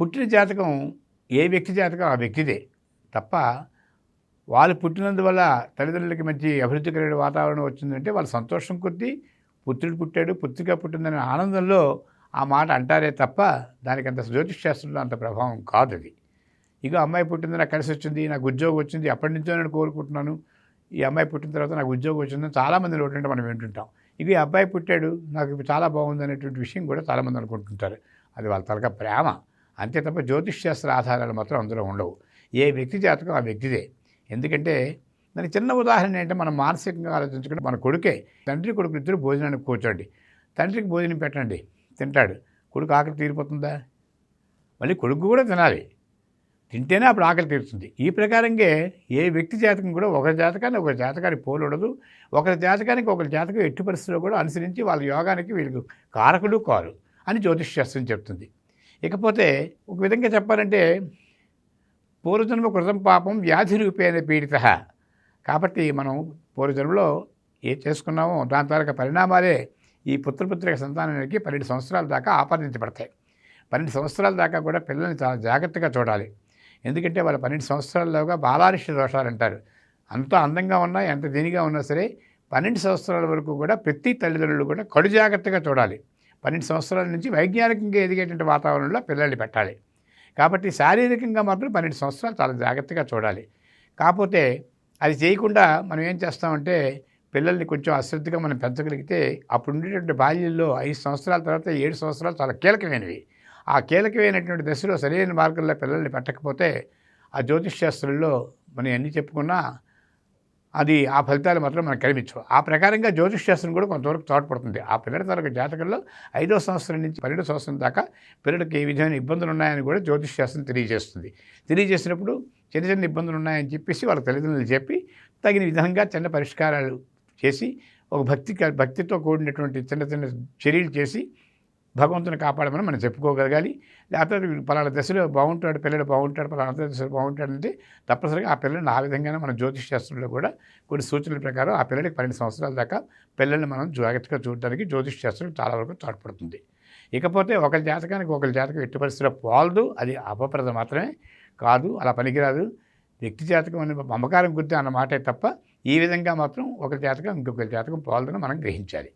పుట్టిన జాతకం ఏ వ్యక్తి జాతకం ఆ వ్యక్తిదే. తప్ప వాళ్ళు పుట్టినందువల్ల తల్లిదండ్రులకి మంచి అభివృద్ధికరమైన కలిగిన వాతావరణం వచ్చిందంటే వాళ్ళ సంతోషం కొద్దీ పుత్రుడు పుట్టాడు పుత్రిక పుట్టిందనే ఆనందంలో ఆ మాట అంటారే తప్ప దానికి అంత జ్యోతిష్ శాస్త్రంలో అంత ప్రభావం కాదు అది ఇక అమ్మాయి పుట్టింది నాకు కలిసి వచ్చింది నాకు ఉద్యోగం వచ్చింది అప్పటి నుంచో నేను కోరుకుంటున్నాను. ఈ అమ్మాయి పుట్టిన తర్వాత నాకు ఉద్యోగం వచ్చిందని చాలామంది నోటంటే మనం వింటుంటాం. ఇక ఈ అబ్బాయి పుట్టాడు నాకు చాలా బాగుంది అనేటువంటి విషయం కూడా చాలామంది అనుకుంటుంటారు. అది వాళ్ళ తలక ప్రేమ. అంతే తప్ప జ్యోతిష్శాస్త్ర ఆధారాలు మాత్రం అందులో ఉండవు. ఏ వ్యక్తి జాతకం ఆ వ్యక్తిదే. ఎందుకంటే దానికి చిన్న ఉదాహరణ ఏంటంటే మనం మానసికంగా ఆలోచించుకుంటే మన కొడుకే తండ్రి కొడుకు ఇద్దరు భోజనానికి కూర్చోండి. తండ్రికి భోజనం పెట్టండి. తింటాడు. కొడుకు ఆకలి తీరిపోతుందా? మళ్ళీ కొడుకు కూడా తినాలి. తింటేనే అప్పుడు ఆకలి తీరుతుంది. ఈ ప్రకారంగా ఏ వ్యక్తి జాతకం కూడా ఒకరి జాతకాన్ని ఒకరి జాతకానికి పోలు ఉండదు. ఒకరి జాతకానికి ఒకరి జాతకం ఎట్టి పరిస్థితుల్లో కూడా అనుసరించి వాళ్ళ యోగానికి వీళ్ళకి కారకుడు కారు అని జ్యోతిష్ శాస్త్రం చెప్తుంది. ఇకపోతే ఒక విధంగా చెప్పాలంటే పూర్వజన్మ కృతం పాపం వ్యాధి రూపేణ పీడిత. కాబట్టి మనం పూర్వజన్మలో ఏం చేసుకున్నామో దాని తాలూకా పరిణామాలే ఈ పుత్రపుత్రిక సంతానానికి పన్నెండు సంవత్సరాల దాకా ఆపాదించబడతాయి. పన్నెండు సంవత్సరాల దాకా కూడా పిల్లల్ని చాలా జాగ్రత్తగా చూడాలి. ఎందుకంటే వాళ్ళ పన్నెండు సంవత్సరాల్లోగా బాలారిష్ట దోషాలు అంటారు. అంత అందంగా ఉన్నా ఎంత దీనిగా ఉన్నా సరే పన్నెండు సంవత్సరాల వరకు కూడా ప్రతి తల్లిదండ్రులు కూడా కడు జాగ్రత్తగా చూడాలి. పన్నెండు సంవత్సరాల నుంచి వైజ్ఞానికంగా ఎదిగేటువంటి వాతావరణంలో పిల్లల్ని పెట్టాలి. కాబట్టి శారీరకంగా మాత్రం పన్నెండు సంవత్సరాలు చాలా జాగ్రత్తగా చూడాలి. కాకపోతే అది చేయకుండా మనం ఏం చేస్తామంటే పిల్లల్ని కొంచెం అశ్రద్ధగా మనం పెంచగలిగితే అప్పుడు ఉండేటువంటి బాల్యంలో ఐదు సంవత్సరాల తర్వాత ఏడు సంవత్సరాలు చాలా కీలకమైనవి. ఆ కీలకమైనటువంటి దశలో సరైన మార్గంలో పిల్లల్ని పెట్టకపోతే ఆ జ్యోతిష్ శాస్త్రంలో మనం ఎన్ని చెప్పుకున్నా అది ఆ ఫలితాలు మాత్రం మనకు కనిపించవు. ఆ ప్రకారంగా జ్యోతిష్ శాస్త్రం కూడా కొంతవరకు తోడ్పడుతుంది. ఆ పిల్లల తరగతి జాతకంలో ఐదో సంవత్సరం నుంచి పన్నెండో సంవత్సరం దాకా పిల్లలకి ఏ విధమైన ఇబ్బందులు ఉన్నాయని కూడా జ్యోతిష్ శాస్త్రం తెలియజేస్తుంది. తెలియజేసినప్పుడు చిన్న చిన్న ఇబ్బందులు ఉన్నాయని చెప్పేసి వాళ్ళ తల్లిదండ్రులు చెప్పి తగిన విధంగా చిన్న పరిష్కారాలు చేసి ఒక భక్తి భక్తితో కూడినటువంటి చిన్న చిన్న చర్యలు చేసి భగవంతుని కాపాడమని మనం చెప్పుకోగలగాలి. లేకపోతే పలానా దశలో బాగుంటాడు పిల్లలు బాగుంటాడు పలానా దశలో బాగుంటాడంటే తప్పనిసరిగా ఆ పిల్లల్ని ఆ విధంగానే మన జ్యోతిష్ శాస్త్రంలో కూడా కొన్ని సూచనల ప్రకారం ఆ పిల్లలకి పన్నెండు సంవత్సరాల దాకా పిల్లల్ని మనం జాగ్రత్తగా చూడడానికి జ్యోతిష్ శాస్త్రం చాలా వరకు తోడ్పడుతుంది. ఇకపోతే ఒకరి జాతకానికి ఒకరి జాతకం ఎట్టి పరిస్థితిలో పోలదు అది అపప్రద మాత్రమే కాదు అలా పనికిరాదు. వ్యక్తి జాతకం అనే మమకారం గుర్తు అన్న మాటే తప్ప ఈ విధంగా మాత్రం ఒకరి జాతకం ఇంకొకరి జాతకం పోలదని మనం గ్రహించాలి.